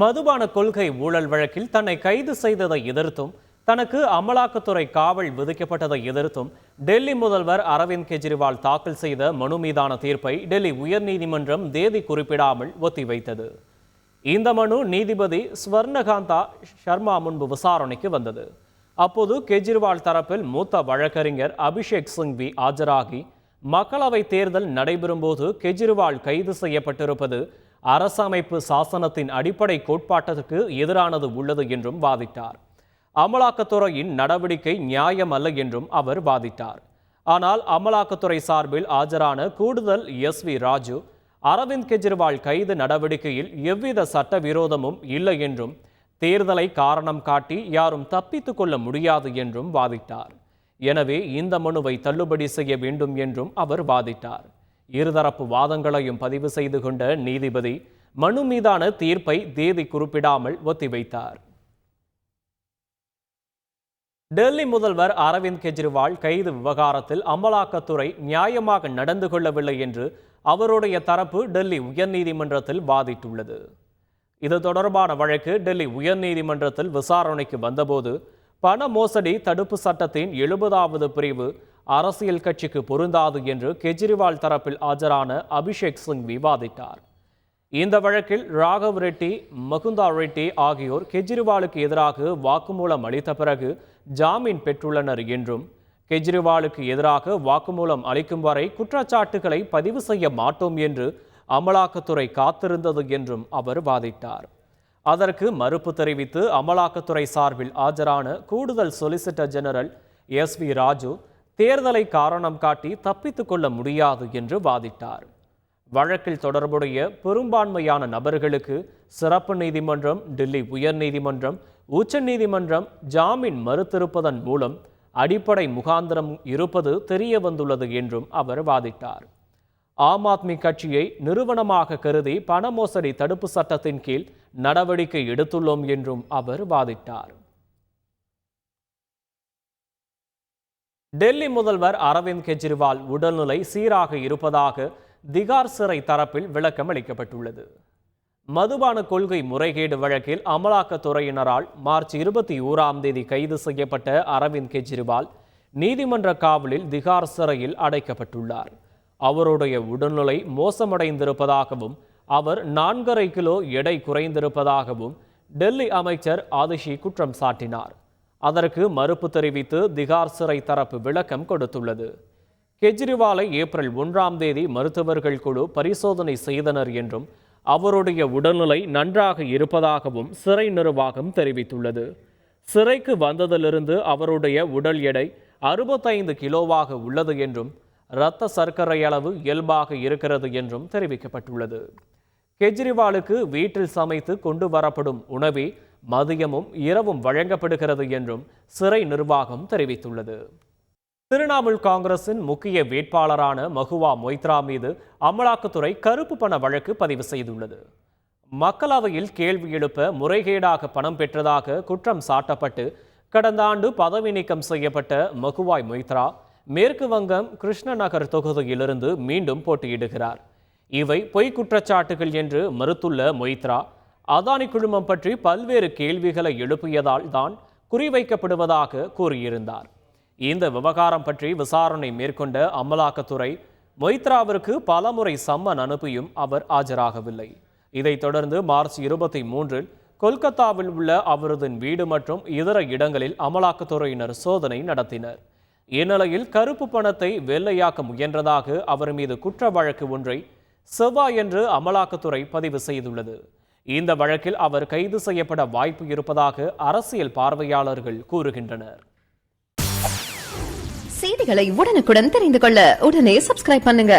மதுபான கொள்கை ஊழல் வழக்கில் தன்னை கைது செய்ததை எதிர்த்தும் தனக்கு அமலாக்கத்துறை காவல் விதிக்கப்பட்டதை எதிர்த்தும் டெல்லி முதல்வர் அரவிந்த் கெஜ்ரிவால் தாக்கல் செய்த மனு மீதான தீர்ப்பை டெல்லி உயர்நீதிமன்றம் தேதி குறிப்பிடாமல் ஒத்திவைத்தது. இந்த மனு நீதிபதி ஸ்வர்ணகாந்தா சர்மா முன்பு விசாரணைக்கு வந்தது. அப்போது கெஜ்ரிவால் தரப்பில் மூத்த வழக்கறிஞர் அபிஷேக் சிங்வி ஆஜராகி மக்களவை தேர்தல் நடைபெறும்போது கெஜ்ரிவால் கைது செய்யப்பட்டிருப்பது அரசமைப்பு சாசனத்தின் அடிப்படை கோட்பாட்டிற்கு எதிரானது உள்ளது என்றும் வாதிட்டார். அமலாக்கத்துறையின் நடவடிக்கை நியாயமல்ல என்றும் அவர் வாதிட்டார். ஆனால் அமலாக்கத்துறை சார்பில் ஆஜரான கூடுதல் எஸ் வி ராஜு அரவிந்த் கெஜ்ரிவால் கைது நடவடிக்கையில் எவ்வித சட்டவிரோதமும் இல்லை என்றும் தேர்தலை காரணம் காட்டி யாரும் தப்பித்துக் கொள்ள முடியாது என்றும் வாதிட்டார். எனவே இந்த மனுவை தள்ளுபடி செய்ய வேண்டும் என்றும் அவர் வாதிட்டார். இருதரப்பு வாதங்களையும் பதிவு செய்து கொண்ட நீதிபதி மனு மீதான தீர்ப்பை தேதி குறிப்பிடாமல் ஒத்திவைத்தார். டெல்லி முதல்வர் அரவிந்த் கெஜ்ரிவால் கைது விவகாரத்தில் அமலாக்கத்துறை நியாயமாக நடந்து கொள்ளவில்லை என்று அவருடைய தரப்பு டெல்லி உயர்நீதிமன்றத்தில் வாதிட்டுள்ளது. இது தொடர்பான வழக்கு டெல்லி உயர்நீதிமன்றத்தில் விசாரணைக்கு வந்தபோது பண மோசடி தடுப்பு சட்டத்தின் எழுபதாவது பிரிவு அரசியல் கட்சிக்கு பொருந்தாது என்று கெஜ்ரிவால் தரப்பில் ஆஜரான அபிஷேக் சிங் விவாதித்தார். இந்த வழக்கில் ராகவ் ரெட்டி மகுந்தா ரெட்டி ஆகியோர் கெஜ்ரிவாலுக்கு எதிராக வாக்குமூலம் அளித்த பிறகு ஜாமீன் பெற்றுள்ளனர் என்றும் கெஜ்ரிவாலுக்கு எதிராக வாக்குமூலம் அளிக்கும் வரை குற்றச்சாட்டுகளை பதிவு செய்ய மாட்டோம் என்று அமலாக்கத்துறை காத்திருந்தது என்றும் அவர் வாதிட்டார். அதற்கு மறுப்பு தெரிவித்து அமலாக்கத்துறை சார்பில் ஆஜரான கூடுதல் solicitor general S V Raju தேர்தலை காரணம் காட்டி தப்பித்துக் கொள்ள முடியாது என்று வாதிட்டார். வழக்கில் தொடர்புடைய பெரும்பான்மையான நபர்களுக்கு சிறப்பு நீதிமன்றம் டெல்லி உயர் நீதிமன்றம் உச்ச நீதிமன்றம் ஜாமீன் மறுத்திருப்பதன் மூலம் அடிப்படை முகாந்திரம் இருப்பது தெரிய வந்துள்ளது என்றும் அவர் வாதிட்டார். ஆம் ஆத்மி கட்சியை நிறுவனமாக கருதி பண மோசடி தடுப்பு சட்டத்தின் கீழ் நடவடிக்கை எடுத்துள்ளோம் என்றும் அவர் வாதிட்டார். டெல்லி முதல்வர் அரவிந்த் கெஜ்ரிவால் உடல்நிலை சீராக இருப்பதாக திகார் சிறை தரப்பில் விளக்கம் அளிக்கப்பட்டுள்ளது. மதுபான கொள்கை முறைகேடு வழக்கில் அமலாக்கத்துறையினரால் மார்ச் இருபத்தி ஓராம் தேதி கைது செய்யப்பட்ட அரவிந்த் கெஜ்ரிவால் நீதிமன்ற காவலில் திகார் சிறையில் அடைக்கப்பட்டுள்ளார். அவருடைய உடல்நிலை மோசமடைந்திருப்பதாகவும் அவர் நான்கரை கிலோ எடை குறைந்திருப்பதாகவும் டெல்லி அமைச்சர் ஆதிஷி குற்றம் சாட்டினார். அதற்கு மறுப்பு தெரிவித்து திகார் சிறை தரப்பு விளக்கம் கொடுத்துள்ளது. கெஜ்ரிவாலை ஏப்ரல் ஒன்றாம் தேதி மருத்துவர்கள் குழு பரிசோதனை செய்தனர் என்றும் அவருடைய உடல்நிலை நன்றாக இருப்பதாகவும் சிறை நிர்வாகம் தெரிவித்துள்ளது. சிறைக்கு வந்ததிலிருந்து அவருடைய உடல் எடை அறுபத்தைந்து கிலோவாக உள்ளது என்றும் இரத்த சர்க்கரை அளவு இயல்பாக இருக்கிறது என்றும் தெரிவிக்கப்பட்டுள்ளது. கெஜ்ரிவாலுக்கு வீட்டில் சமைத்து கொண்டு வரப்படும் உணவே மதியமும் இரவும் வழங்கப்படுகிறது என்றும் சிறை நிர்வாகம் தெரிவித்துள்ளது. திரிணாமுல் காங்கிரசின் முக்கிய வேட்பாளரான மகுவா மொய்த்ரா மீது அமலாக்கத்துறை கருப்பு பண வழக்கு பதிவு செய்துள்ளது. மக்களவையில் கேள்வி எழுப்ப முறைகேடாக பணம் பெற்றதாக குற்றம் சாட்டப்பட்டு கடந்த ஆண்டு பதவி நீக்கம் செய்யப்பட்ட மகுவாய் மொய்த்ரா மேற்கு வங்கம் கிருஷ்ணநகர் தொகுதியிலிருந்து மீண்டும் போட்டியிடுகிறார். இவை பொய்க் குற்றச்சாட்டுகள் என்று மறுத்துள்ள மொய்த்ரா அதானி குழுமம் பற்றி பல்வேறு கேள்விகளை எழுப்பியதால் தான் குறிவைக்கப்படுவதாக கூறியிருந்தார். இந்த விவகாரம் பற்றி விசாரணை மேற்கொண்ட அமலாக்கத்துறை மொய்த்ராவிற்கு பலமுறை சம்மன் அனுப்பியும் அவர் ஆஜராகவில்லை. இதைத் தொடர்ந்து மார்ச் இருபத்தி மூன்றில் கொல்கத்தாவில் உள்ள அவரது வீடு மற்றும் இதர இடங்களில் அமலாக்கத்துறையினர் சோதனை நடத்தினர். இந்நிலையில் கருப்பு பணத்தை வெள்ளையாக்க முயன்றதாக அவர் மீது குற்ற வழக்கு ஒன்றை செவ்வாயன்று அமலாக்கத்துறை பதிவு செய்துள்ளது. இந்த வழக்கில் அவர் கைது செய்யப்பட வாய்ப்பு இருப்பதாக அரசியல் பார்வையாளர்கள் கூறுகின்றனர். செய்திகளை உடனுக்குடன் தெரிந்து கொள்ள உடனே சப்ஸ்கிரைப் பண்ணுங்க.